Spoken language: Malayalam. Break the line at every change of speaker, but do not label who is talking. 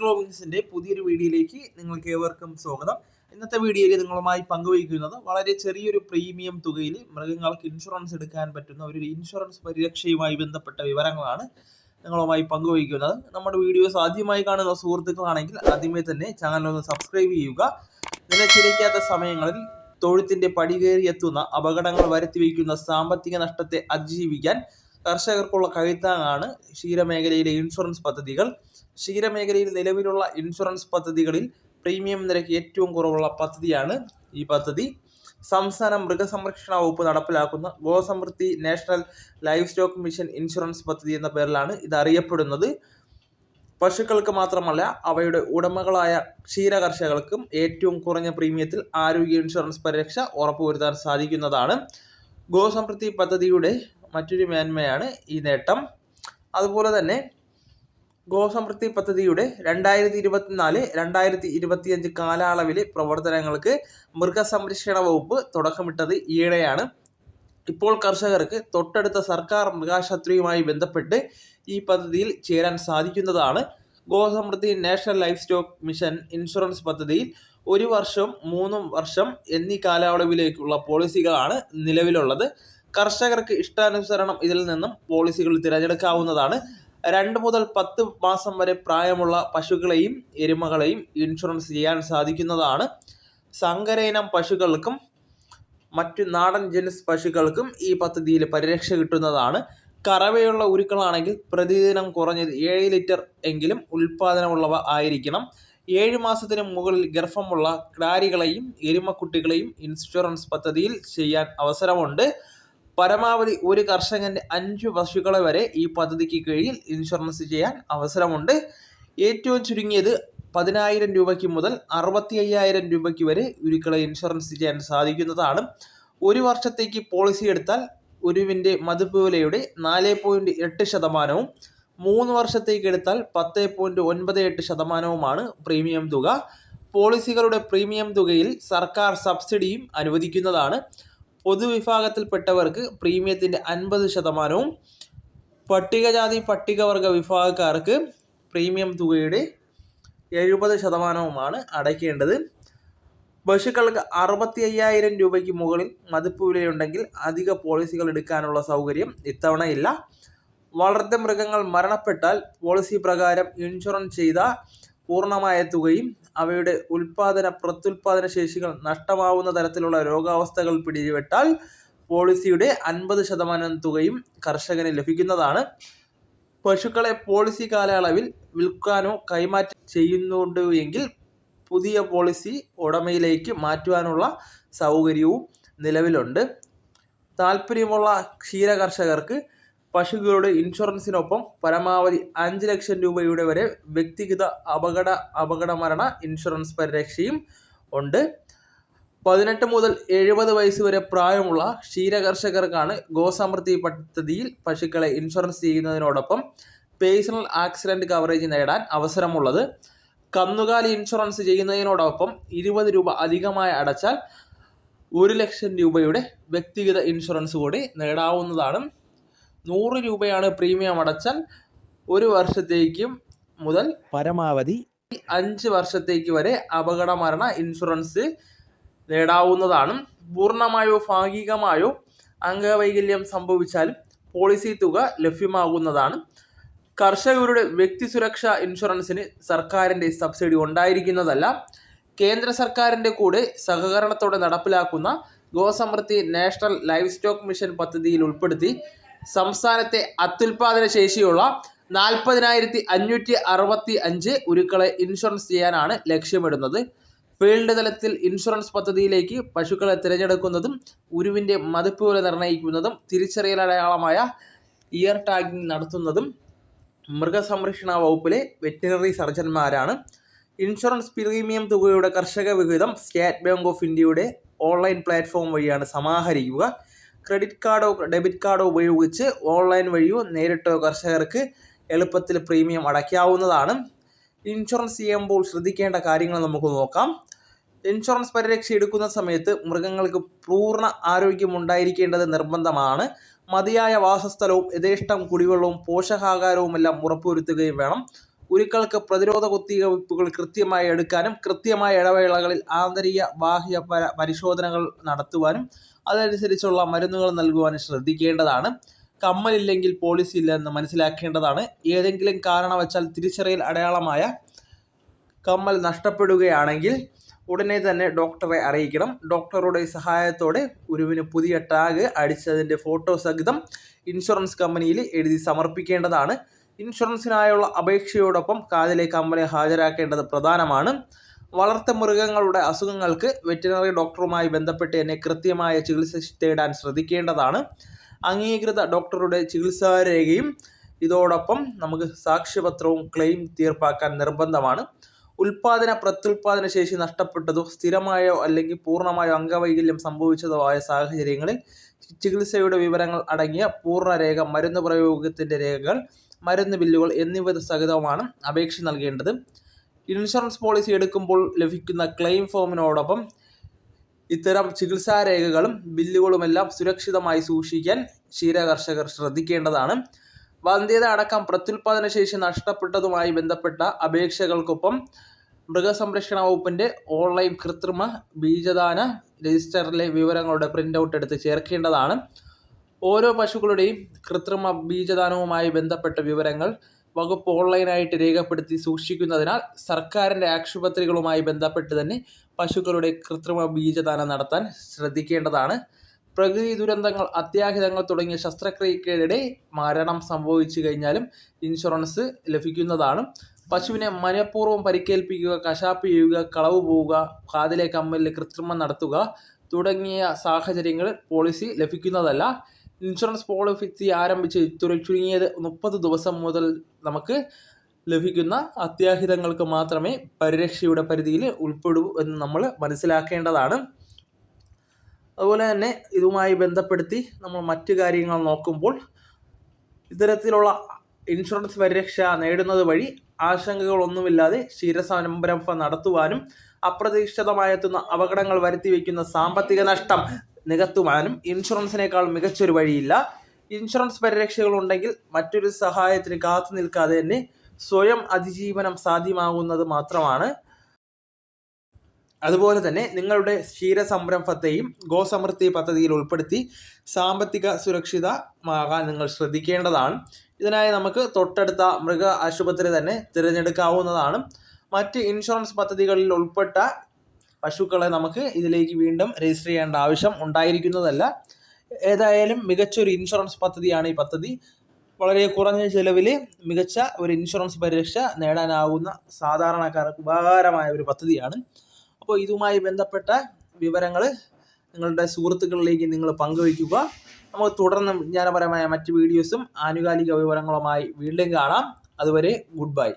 ഗ്ലോബിങ്സിന്റെ പുതിയൊരു വീഡിയോയിലേക്ക് നിങ്ങൾക്ക് ഏവർക്കും സ്വാഗതം. ഇന്നത്തെ വീഡിയോയിൽ നിങ്ങളുമായി പങ്കുവയ്ക്കുന്നത് വളരെ ചെറിയൊരു പ്രീമിയം തുകയിൽ മൃഗങ്ങൾക്ക് ഇൻഷുറൻസ് എടുക്കാൻ പറ്റുന്ന ഒരു ഇൻഷുറൻസ് പരിരക്ഷയുമായി ബന്ധപ്പെട്ട വിവരങ്ങളാണ് നിങ്ങളുമായി പങ്കുവയ്ക്കുന്നത്. നമ്മുടെ വീഡിയോസ് ആദ്യമായി കാണുന്ന സുഹൃത്തുക്കളാണെങ്കിൽ ആദ്യമേ തന്നെ ചാനൽ ഒന്ന് സബ്സ്ക്രൈബ് ചെയ്യുക. നിലച്ചിരിക്കാത്ത സമയങ്ങളിൽ തൊഴുത്തിന്റെ പടികേറി എത്തുന്ന അപകടങ്ങൾ വരുത്തി വയ്ക്കുന്ന സാമ്പത്തിക നഷ്ടത്തെ അതിജീവിക്കാൻ കർഷകർക്കുള്ള കഴുത്താങ്ങാണ് ക്ഷീരമേഖലയിലെ ഇൻഷുറൻസ് പദ്ധതികൾ. ക്ഷീരമേഖലയിൽ നിലവിലുള്ള ഇൻഷുറൻസ് പദ്ധതികളിൽ പ്രീമിയം നിരക്ക് ഏറ്റവും കുറവുള്ള പദ്ധതിയാണ് ഈ പദ്ധതി. സംസ്ഥാന മൃഗസംരക്ഷണ വകുപ്പ് നടപ്പിലാക്കുന്ന Gosamriddhi national livestock mission insurance പദ്ധതി എന്ന പേരിലാണ് ഇത് അറിയപ്പെടുന്നത് പശുക്കൾക്ക് മാത്രമല്ല അവയുടെ ഉടമകളായ ക്ഷീര കർഷകർക്കും ഏറ്റവും കുറഞ്ഞ പ്രീമിയത്തിൽ ആരോഗ്യ ഇൻഷുറൻസ് പരിരക്ഷ ഉറപ്പുവരുത്താൻ സാധിക്കുന്നതാണ്. ഗോസമൃദ്ധി പദ്ധതിയുടെ മറ്റൊരു മേന്മയാണ് ഈ നേട്ടം. അതുപോലെ തന്നെ ഗോസമൃദ്ധി പദ്ധതിയുടെ രണ്ടായിരത്തി ഇരുപത്തിനാല് രണ്ടായിരത്തി ഇരുപത്തിയഞ്ച് കാലയളവിലെ പ്രവർത്തനങ്ങൾക്ക് മൃഗസംരക്ഷണ വകുപ്പ് തുടക്കമിട്ടത് ഈയിടെയാണ്. ഇപ്പോൾ കർഷകർക്ക് തൊട്ടടുത്ത സർക്കാർ മൃഗാശുപത്രിയുമായി ബന്ധപ്പെട്ട് ഈ പദ്ധതിയിൽ ചേരാൻ സാധിക്കുന്നതാണ്. Gosamriddhi national livestock mission insurance പദ്ധതിയിൽ ഒരു വർഷം മൂന്നും വർഷം എന്നീ കാലയളവിലേക്കുള്ള പോളിസികളാണ് നിലവിലുള്ളത്. കർഷകർക്ക് ഇഷ്ടാനുസരണം ഇതിൽ നിന്നും പോളിസികൾ തിരഞ്ഞെടുക്കാവുന്നതാണ്. രണ്ട് മുതൽ പത്ത് മാസം വരെ പ്രായമുള്ള പശുക്കളെയും എരുമകളെയും ഇൻഷുറൻസ് ചെയ്യാൻ സാധിക്കുന്നതാണ്. സങ്കരയിനം പശുക്കൾക്കും മറ്റു നാടൻ ജനുസ് പശുക്കൾക്കും ഈ പദ്ധതിയിൽ പരിരക്ഷ കിട്ടുന്നതാണ്. കറവയുള്ള ഉരുക്കളാണെങ്കിൽ പ്രതിദിനം കുറഞ്ഞത് ഏഴ് ലിറ്റർ എങ്കിലും ഉൽപാദനമുള്ളവ ആയിരിക്കണം. ഏഴ് മാസത്തിന് മുകളിൽ ഗർഭമുള്ള ക്ലാരികളെയും എരുമക്കുട്ടികളെയും ഇൻഷുറൻസ് പദ്ധതിയിൽ ചെയ്യാൻ അവസരമുണ്ട്. പരമാവധി ഒരു കർഷകന്റെ അഞ്ചു പശുക്കളെ വരെ ഈ പദ്ധതിക്ക് കീഴിൽ ഇൻഷുറൻസ് ചെയ്യാൻ അവസരമുണ്ട്. ഏറ്റവും ചുരുങ്ങിയത് പതിനായിരം രൂപയ്ക്ക് മുതൽ അറുപത്തി അയ്യായിരം രൂപയ്ക്ക് വരെ ഉരുക്കളെ ഇൻഷുറൻസ് ചെയ്യാൻ സാധിക്കുന്നതാണ്. ഒരു വർഷത്തേക്ക് പോളിസി എടുത്താൽ ഉരുവിന്റെ മതിപ്പ് വിലയുടെ നാല് പോയിന്റ് എട്ട് ശതമാനവും മൂന്ന് വർഷത്തേക്ക് എടുത്താൽ പത്ത് പോയിന്റ് ഒൻപത് എട്ട് ശതമാനവുമാണ് പ്രീമിയം തുക. പോളിസികളുടെ പ്രീമിയം തുകയിൽ സർക്കാർ സബ്സിഡിയും അനുവദിക്കുന്നതാണ്. പൊതുവിഭാഗത്തിൽപ്പെട്ടവർക്ക് പ്രീമിയത്തിന്റെ അൻപത് ശതമാനവും പട്ടികജാതി പട്ടികവർഗ വിഭാഗക്കാർക്ക് പ്രീമിയം തുകയുടെ എഴുപത് ശതമാനവുമാണ് അടയ്ക്കേണ്ടത്. പശുക്കൾക്ക് അറുപത്തി അയ്യായിരം രൂപയ്ക്ക് മുകളിൽ മതിപ്പ് വിലയുണ്ടെങ്കിൽ അധിക പോളിസികൾ എടുക്കാനുള്ള സൗകര്യം ഇത്തവണ ഇല്ല വളർത്ത മൃഗങ്ങൾ മരണപ്പെട്ടാൽ പോളിസി പ്രകാരം ഇൻഷുറൻസ് ചെയ്ത പൂർണമായ തുകയും അവയുടെ ഉൽപാദന പ്രത്യുൽപാദന ശേഷികൾ നഷ്ടമാവുന്ന തരത്തിലുള്ള രോഗാവസ്ഥകൾ പിടിപെട്ടാൽ പോളിസിയുടെ അൻപത് ശതമാനം തുകയും കർഷകന് ലഭിക്കുന്നതാണ്. പശുക്കളെ പോളിസി കാലയളവിൽ വിൽക്കാനോ കൈമാറ്റം ചെയ്യുന്നുണ്ട് എങ്കിൽ പുതിയ പോളിസി ഉടമയിലേക്ക് മാറ്റുവാനുള്ള സൗകര്യവും നിലവിലുണ്ട്. താല്പര്യമുള്ള ക്ഷീര കർഷകർക്ക് പശുക്കളുടെ ഇൻഷുറൻസിനൊപ്പം പരമാവധി അഞ്ച് ലക്ഷം രൂപയുടെ വരെ വ്യക്തിഗത അപകട അപകട മരണ ഇൻഷുറൻസ് പരിരക്ഷയും ഉണ്ട്. പതിനെട്ട് മുതൽ എഴുപത് വയസ്സ് വരെ പ്രായമുള്ള ക്ഷീരകർഷകർക്കാണ് ഗോസമൃദ്ധി പദ്ധതിയിൽ പശുക്കളെ ഇൻഷുറൻസ് ചെയ്യുന്നതിനോടൊപ്പം പേഴ്സണൽ ആക്സിഡന്റ് കവറേജ് നേടാൻ അവസരമുള്ളത്. കന്നുകാലി ഇൻഷുറൻസ് ചെയ്യുന്നതിനോടൊപ്പം ഇരുപത് രൂപ അധികമായി അടച്ചാൽ ഒരു ലക്ഷം രൂപയുടെ വ്യക്തിഗത ഇൻഷുറൻസ് കൂടി നേടാവുന്നതാണ്. നൂറ് രൂപയാണ് പ്രീമിയം അടച്ചാൽ ഒരു വർഷത്തേക്കും മുതൽ
പരമാവധി
അഞ്ച് വർഷത്തേക്ക് വരെ അപകട മരണ ഇൻഷുറൻസ് നേടാവുന്നതാണ്. പൂർണമായോ ഭാഗികമായോ അംഗവൈകല്യം സംഭവിച്ചാലും പോളിസി തുക ലഭ്യമാകുന്നതാണ്. കർഷകരുടെ വ്യക്തി സുരക്ഷാ ഇൻഷുറൻസിന് സർക്കാരിന്റെ സബ്സിഡി ഉണ്ടായിരിക്കുന്നതല്ല. കേന്ദ്ര സർക്കാരിന്റെ കൂടെ സഹകരണത്തോടെ നടപ്പിലാക്കുന്ന ഗോസമൃദ്ധി നാഷണൽ ലൈഫ് സ്റ്റോക്ക് മിഷൻ പദ്ധതിയിൽ ഉൾപ്പെടുത്തി സംസ്ഥാനത്തെ അത്യുൽപാദന ശേഷിയുള്ള നാൽപ്പതിനായിരത്തി അഞ്ഞൂറ്റി അറുപത്തി അഞ്ച് ഉരുക്കളെ ഇൻഷുറൻസ് ചെയ്യാനാണ് ലക്ഷ്യമിടുന്നത്. ഫീൽഡ് തലത്തിൽ ഇൻഷുറൻസ് പദ്ധതിയിലേക്ക് പശുക്കളെ തിരഞ്ഞെടുക്കുന്നതും ഉരുവിന്റെ മതിപ്പ് വില നിർണയിക്കുന്നതും തിരിച്ചറിയൽ അടയാളമായ ഇയർ ടാഗിംഗ് നടത്തുന്നതും മൃഗസംരക്ഷണ വകുപ്പിലെ വെറ്റിനറി സർജന്മാരാണ് ഇൻഷുറൻസ് പ്രീമിയം തുകയുടെ കർഷക വിഹിതം സ്റ്റേറ്റ് ബാങ്ക് ഓഫ് ഇന്ത്യയുടെ ഓൺലൈൻ പ്ലാറ്റ്ഫോം വഴിയാണ് സമാഹരിക്കുക. ക്രെഡിറ്റ് കാർഡോ ഡെബിറ്റ് കാർഡോ ഉപയോഗിച്ച് ഓൺലൈൻ വഴിയോ നേരിട്ടോ കർഷകർക്ക് എളുപ്പത്തിൽ പ്രീമിയം അടയ്ക്കാവുന്നതാണ്. ഇൻഷുറൻസ് ചെയ്യുമ്പോൾ ശ്രദ്ധിക്കേണ്ട കാര്യങ്ങൾ നമുക്ക് നോക്കാം. ഇൻഷുറൻസ് പരിരക്ഷ എടുക്കുന്ന സമയത്ത് മൃഗങ്ങൾക്ക് പൂർണ ആരോഗ്യം ഉണ്ടായിരിക്കേണ്ടത് നിർബന്ധമാണ്. മതിയായ വാസസ്ഥലവും യഥേഷ്ടം കുടിവെള്ളവും പോഷകാഹാരവും എല്ലാം ഉറപ്പുവരുത്തുകയും വേണം. ഉരുക്കൾക്ക് പ്രതിരോധ കുത്തിവയ്പ്പുകൾ കൃത്യമായി എടുക്കാനും കൃത്യമായ ഇടവേളകളിൽ ആന്തരിക ബാഹ്യ പര- പരിശോധനകൾ നടത്തുവാനും അതനുസരിച്ചുള്ള മരുന്നുകൾ നൽകുവാനും ശ്രദ്ധിക്കേണ്ടതാണ്. കമ്മലില്ലെങ്കിൽ പോളിസി ഇല്ല എന്ന് മനസ്സിലാക്കേണ്ടതാണ്. ഏതെങ്കിലും കാരണവച്ചാൽ തിരിച്ചറിയൽ അടയാളമായ കമ്മൽ നഷ്ടപ്പെടുകയാണെങ്കിൽ ഉടനെ തന്നെ ഡോക്ടറെ അറിയിക്കണം. ഡോക്ടറുടെ സഹായത്തോടെ ഉരുവിന് പുതിയ ടാഗ് അടിച്ചതിന്റെ ഫോട്ടോ സഹിതം ഇൻഷുറൻസ് കമ്പനിയിൽ എഴുതി സമർപ്പിക്കേണ്ടതാണ്. ഇൻഷുറൻസിനായുള്ള അപേക്ഷയോടൊപ്പം കാതിലെ കമ്പനി ഹാജരാക്കേണ്ടത് പ്രധാനമാണ്. വളർത്തു മൃഗങ്ങളുടെ അസുഖങ്ങൾക്ക് വെറ്റിനറി ഡോക്ടറുമായി ബന്ധപ്പെട്ട് എന്നെ കൃത്യമായ ചികിത്സ തേടാൻ ശ്രദ്ധിക്കേണ്ടതാണ്. അംഗീകൃത ഡോക്ടറുടെ ചികിത്സാരേഖയും ഇതോടൊപ്പം നമുക്ക് സാക്ഷ്യപത്രവും ക്ലെയിം തീർപ്പാക്കാൻ നിർബന്ധമാണ്. ഉൽപാദന പ്രത്യുൽപാദന ശേഷി നഷ്ടപ്പെട്ടതോ സ്ഥിരമായോ അല്ലെങ്കിൽ പൂർണമായോ അംഗവൈകല്യം സംഭവിച്ചതോ ആയ സാഹചര്യങ്ങളിൽ ചികിത്സയുടെ വിവരങ്ങൾ അടങ്ങിയ പൂർണരേഖ മരുന്ന് പ്രയോഗത്തിന്റെ രേഖകൾ മരുന്ന് ബില്ലുകൾ എന്നിവ സഹിതമാണ് അപേക്ഷ നൽകേണ്ടത്. ഇൻഷുറൻസ് പോളിസി എടുക്കുമ്പോൾ ലഭിക്കുന്ന ക്ലെയിം ഫോമിനോടൊപ്പം ഇത്തരം ചികിത്സാരേഖകളും ബില്ലുകളുമെല്ലാം സുരക്ഷിതമായി സൂക്ഷിക്കാൻ ക്ഷീരകർഷകർ ശ്രദ്ധിക്കേണ്ടതാണ്. വന്ധ്യത അടക്കം പ്രത്യുൽപാദന ശേഷി നഷ്ടപ്പെട്ടതുമായി ബന്ധപ്പെട്ട അപേക്ഷകൾക്കൊപ്പം മൃഗസംരക്ഷണ വകുപ്പിന്റെ ഓൺലൈൻ കൃത്രിമ ബീജദാന രജിസ്റ്ററിലെ വിവരങ്ങളുടെ പ്രിന്റ് ഔട്ട് എടുത്ത് ചേർക്കേണ്ടതാണ്. ഓരോ പശുക്കളുടെയും കൃത്രിമ ബീജദാനവുമായി ബന്ധപ്പെട്ട വിവരങ്ങൾ വകുപ്പ് ഓൺലൈനായിട്ട് രേഖപ്പെടുത്തി സൂക്ഷിക്കുന്നതിനാൽ സർക്കാരിന്റെ ആശുപത്രികളുമായി ബന്ധപ്പെട്ട് തന്നെ പശുക്കളുടെ കൃത്രിമ ബീജദാനം നടത്താൻ ശ്രദ്ധിക്കേണ്ടതാണ്. പ്രകൃതി ദുരന്തങ്ങൾ അത്യാഹിതങ്ങൾ തുടങ്ങിയ ശസ്ത്രക്രിയക്കിടെ മരണം സംഭവിച്ചു കഴിഞ്ഞാലും ഇൻഷുറൻസ് ലഭിക്കുന്നതാണ്. പശുവിനെ മനഃപൂർവം പരിക്കേൽപ്പിക്കുക കശാപ്പ് ചെയ്യുക കളവ് പോവുക കാതിലെ കമ്മലിൽ കൃത്രിമം നടത്തുക തുടങ്ങിയ സാഹചര്യങ്ങളിൽ പോളിസി ലഭിക്കുന്നതല്ല. ഇൻഷുറൻസ് പോളിസി ആരംഭിച്ച് ചുരുങ്ങിയത് മുപ്പത് ദിവസം മുതൽ നമുക്ക് ലഭിക്കുന്ന അത്യാഹിതങ്ങൾക്ക് മാത്രമേ പരിരക്ഷയുടെ പരിധിയിൽ ഉൾപ്പെടൂ എന്ന് നമ്മൾ മനസ്സിലാക്കേണ്ടതാണ്. അതുപോലെ തന്നെ ഇതുമായി ബന്ധപ്പെടുത്തി നമ്മൾ മറ്റു കാര്യങ്ങൾ നോക്കുമ്പോൾ ഇത്തരത്തിലുള്ള ഇൻഷുറൻസ് പരിരക്ഷ നേടുന്നത് വഴി ആശങ്കകളൊന്നുമില്ലാതെ ക്ഷീരസംരംഭം നടത്തുവാനും അപ്രതീക്ഷിതമായെത്തുന്ന അപകടങ്ങൾ വരുത്തി വയ്ക്കുന്ന സാമ്പത്തിക നഷ്ടം നികത്തുവാനും ഇൻഷുറൻസിനേക്കാൾ മികച്ചൊരു വഴിയില്ല. ഇൻഷുറൻസ് പരിരക്ഷകൾ ഉണ്ടെങ്കിൽ മറ്റൊരു സഹായത്തിന് കാത്തു നിൽക്കാതെ തന്നെ സ്വയം അതിജീവനം സാധ്യമാകുന്നത് മാത്രമാണ്. അതുപോലെ തന്നെ നിങ്ങളുടെ ക്ഷീരസംരംഭത്തെയും ഗോസമൃദ്ധി പദ്ധതിയിൽ ഉൾപ്പെടുത്തി സാമ്പത്തിക സുരക്ഷിതമാകാൻ നിങ്ങൾ ശ്രദ്ധിക്കേണ്ടതാണ്. ഇതിനായി നമുക്ക് തൊട്ടടുത്ത മൃഗ ആശുപത്രി തന്നെ തിരഞ്ഞെടുക്കാവുന്നതാണ്. മറ്റ് ഇൻഷുറൻസ് പദ്ധതികളിൽ ഉൾപ്പെട്ട പശുക്കളെ നമുക്ക് ഇതിലേക്ക് വീണ്ടും രജിസ്റ്റർ ചെയ്യേണ്ട ആവശ്യം ഉണ്ടായിരിക്കുന്നതല്ല. ഏതായാലും മികച്ചൊരു ഇൻഷുറൻസ് പദ്ധതിയാണ് ഈ പദ്ധതി. വളരെ കുറഞ്ഞ ചിലവിൽ മികച്ച ഒരു ഇൻഷുറൻസ് പരിരക്ഷ നേടാനാവുന്ന സാധാരണക്കാർക്ക് ഉപകാരമായ ഒരു പദ്ധതിയാണ്. അപ്പോൾ ഇതുമായി ബന്ധപ്പെട്ട വിവരങ്ങൾ നിങ്ങളുടെ സുഹൃത്തുക്കളിലേക്ക് നിങ്ങൾ പങ്കുവയ്ക്കുക. നമുക്ക് തുടർന്ന് വിജ്ഞാനപരമായ മറ്റ് വീഡിയോസും ആനുകാലിക വിവരങ്ങളുമായി വീണ്ടും കാണാം. അതുവരെ ഗുഡ് ബൈ